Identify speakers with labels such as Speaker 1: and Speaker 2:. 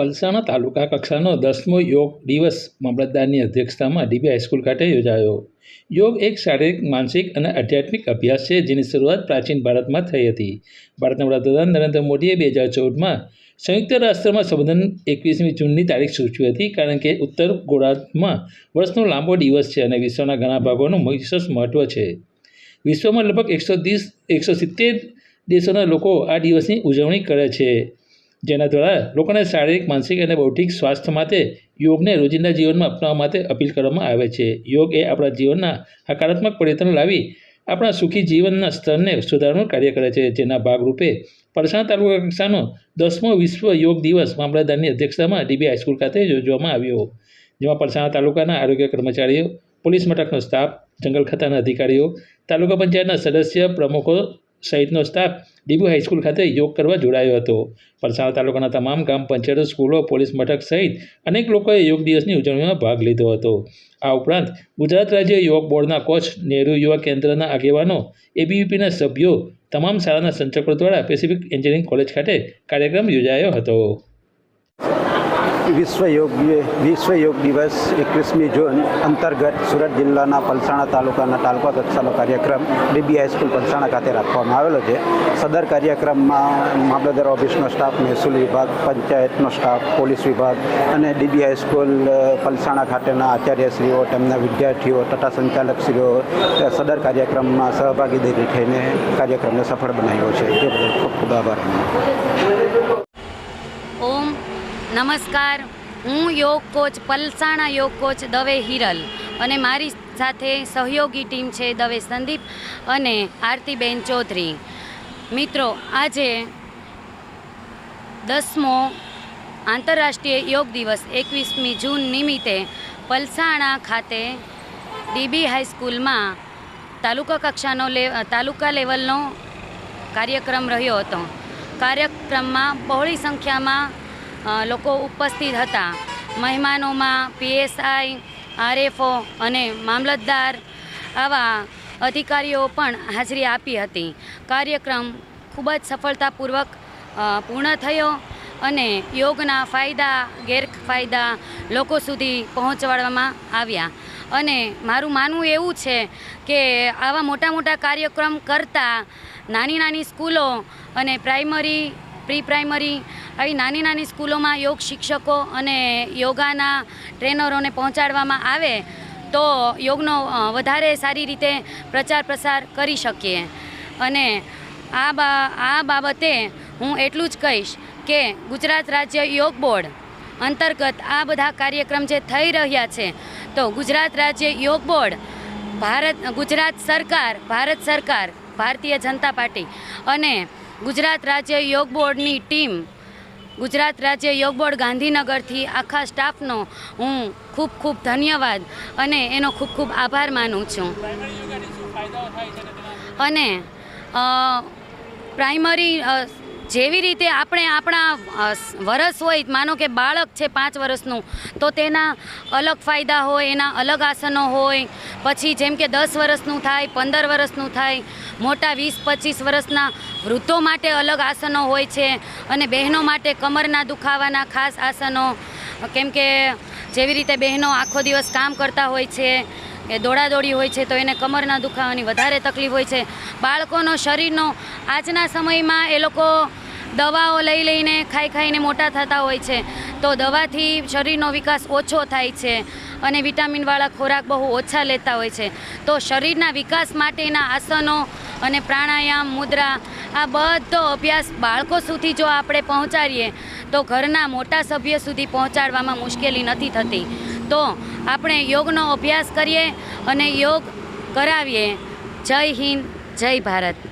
Speaker 1: પલસાણા તાલુકા કક્ષાનો દસમો યોગ દિવસ મામલતદારની અધ્યક્ષતામાં ડીબી હાઈસ્કૂલ ખાતે યોજાયો. યોગ એક શારીરિક, માનસિક અને આધ્યાત્મિક અભ્યાસ છે, જેની શરૂઆત પ્રાચીન ભારતમાં થઈ હતી. ભારતના વડાપ્રધાન નરેન્દ્ર મોદીએ બે હજાર ચૌદમાં સંયુક્ત રાષ્ટ્રમાં સંબોધન એકવીસમી જૂનની તારીખ સૂચવી હતી, કારણ કે ઉત્તર ગોળાર્ધમાં વર્ષનો લાંબો દિવસ છે અને વિશ્વના ઘણા ભાગોનું વિશેષ મહત્ત્વ છે. વિશ્વમાં લગભગ એકસો ત્રીસ એકસો સિત્તેર દેશોના લોકો આ દિવસની ઉજવણી કરે છે. જેના દ્વારા લોકોને શારીરિક, માનસિક અને બૌદ્ધિક સ્વાસ્થ્ય માટે યોગને રોજિંદા જીવનમાં અપનાવવા માટે અપીલ કરવામાં આવે છે. યોગ એ આપણા જીવનના હકારાત્મક પરિવર્તન લાવી આપણા સુખી જીવનના સ્તરને સુધારવાનું કાર્ય કરે છે. જેના ભાગરૂપે પરસાણ તાલુકા કક્ષાનો દસમો વિશ્વ યોગ દિવસ મામલતદારની અધ્યક્ષતામાં ડીબી હાઈસ્કૂલ ખાતે યોજવામાં આવ્યો. જેમાં પરસાણા તાલુકાના આરોગ્ય કર્મચારીઓ, પોલીસ મથકનો સ્ટાફ, જંગલ ખાતાના અધિકારીઓ, તાલુકા પંચાયતના સદસ્ય, પ્રમુખો સહિતનો સ્ટાફ ડીબુ હાઈસ્કૂલ ખાતે યોગ કરવા જોડાયો હતો. પલસાણા તાલુકાના તમામ ગામ પંચાયતો, સ્કૂલો, પોલીસ મથક સહિત અનેક લોકોએ યોગ દિવસની ઉજવણીમાં ભાગ લીધો હતો. આ ઉપરાંત ગુજરાત રાજ્ય યોગ બોર્ડના કોચ, નહેરુ યુવા કેન્દ્રના આગેવાનો એબીવીપીના સભ્યો, તમામ શાળાના સંચાલકો દ્વારા પેસિફિક એન્જિનિયરિંગ કોલેજ ખાતે કાર્યક્રમ યોજાયો હતો.
Speaker 2: વિશ્વ યોગ વિશ્વ દિવસ એકવીસમી જૂન અંતર્ગત સુરત જિલ્લાના પલસાણા તાલુકાના તાલુકા કક્ષાનો કાર્યક્રમ ડીબી હાઈસ્કૂલ પલસાણા ખાતે રાખવામાં આવેલો છે. સદર કાર્યક્રમમાં મામલતદાર ઓફિસનો સ્ટાફ, મહેસૂલ વિભાગ, પંચાયતનો સ્ટાફ, પોલીસ વિભાગ અને ડીબી હાઈસ્કૂલ પલસાણા ખાતેના આચાર્યશ્રીઓ, તેમના વિદ્યાર્થીઓ તથા સંચાલકશ્રીઓ સદર કાર્યક્રમમાં સહભાગીદારી થઈને કાર્યક્રમને સફળ બનાવ્યો છે. તે બદલ ખૂબ ખૂબ આભાર.
Speaker 3: ઓમ નમસ્કાર. હું યોગ કોચ, પલસાણા યોગ કોચ દવે હિરલ અને મારી સાથે સહયોગી ટીમ છે દવે સંદીપ અને આરતીબેન ચૌધરી. મિત્રો, આજે દસમો આંતરરાષ્ટ્રીય યોગ દિવસ એકવીસમી જૂન નિમિત્તે પલસાણા ખાતે ડીબી હાઈસ્કૂલમાં તાલુકા કક્ષાનો લે, તાલુકા લેવલનો કાર્યક્રમ રહ્યો હતો. કાર્યક્રમમાં બહોળી સંખ્યામાં લોકો ઉપસ્થિત હતા. મહેમાનોમાં પીએસઆઈ, આરએફઓ અને મામલતદાર આવા અધિકારીઓ પણ હાજરી આપી હતી. કાર્યક્રમ ખૂબ જ સફળતાપૂર્વક પૂર્ણ થયો અને યોગના ફાયદા, ગેરફાયદા લોકો સુધી પહોંચાડવામાં આવ્યા. અને મારું માનવું એવું છે કે આવા મોટા મોટા કાર્યક્રમ કરતાં નાની નાની સ્કૂલો અને પ્રાઇમરી, પ્રી પ્રાઇમરી આવી નાની નાની સ્કૂલોમાં યોગ શિક્ષકો અને યોગાના ટ્રેનરોને પહોંચાડવામાં આવે તો યોગનો વધારે સારી રીતે પ્રચાર પ્રસાર કરી શકીએ. અને આ બા, આ બાબતે હું એટલું જ કહીશ કે ગુજરાત રાજ્ય યોગ બોર્ડ અંતર્ગત આ બધા કાર્યક્રમ જે થઈ રહ્યા છે, તો ગુજરાત રાજ્ય યોગ બોર્ડ, ભારત, ગુજરાત સરકાર, ભારત સરકાર, ભારતીય જનતા પાર્ટી અને ગુજરાત રાજ્ય યોગ બોર્ડની ટીમ ગુજરાત રાજ્ય યોગ બોર્ડ ગાંધીનગરથી આખા સ્ટાફનો હું ખૂબ ખૂબ ધન્યવાદ અને એનો ખૂબ ખૂબ આભાર માનું છું. અને પ્રાઇમરી જેવી રીતે આપણે આપણા વરસ હોય, માનો કે બાળક છે પાંચ વર્ષનું તો તેના અલગ ફાયદા હોય, એના અલગ આસનો હોય, પછી જેમ કે દસ વર્ષનું થાય, પંદર વર્ષનું થાય, મોટા વીસ, પચીસ વર્ષના વૃદ્ધો માટે અલગ આસનો હોય છે, અને બહેનો માટે કમરના દુખાવાના ખાસ આસનો, કેમ કે જેવી રીતે બહેનો આખો દિવસ કામ કરતા હોય છે, એ દોડાદોડી હોય છે, તો એને કમરના દુખાવાની વધારે તકલીફ હોય છે. બાળકોનો શરીરનો આજના સમયમાં એ લોકો દવાઓ લઈ લઈને ખાઈ ખાઈને મોટા થતા હોય છે. તો દવાથી શરીરનો વિકાસ ઓછો થાય છે અને વિટામિનવાળા ખોરાક બહુ ઓછા લેતા હોય છે. તો શરીરના વિકાસ માટેના આસનો અને પ્રાણાયામ, મુદ્રા, આ બધો અભ્યાસ બાળકો સુધી જો આપણે પહોંચાડીએ, તો ઘરના મોટા સભ્ય સુધી પહોંચાડવામાં મુશ્કેલી નથી થતી. તો આપણે યોગનો અભ્યાસ કરીએ અને યોગ કરાવીએ. જય હિન્દ, જય ભારત.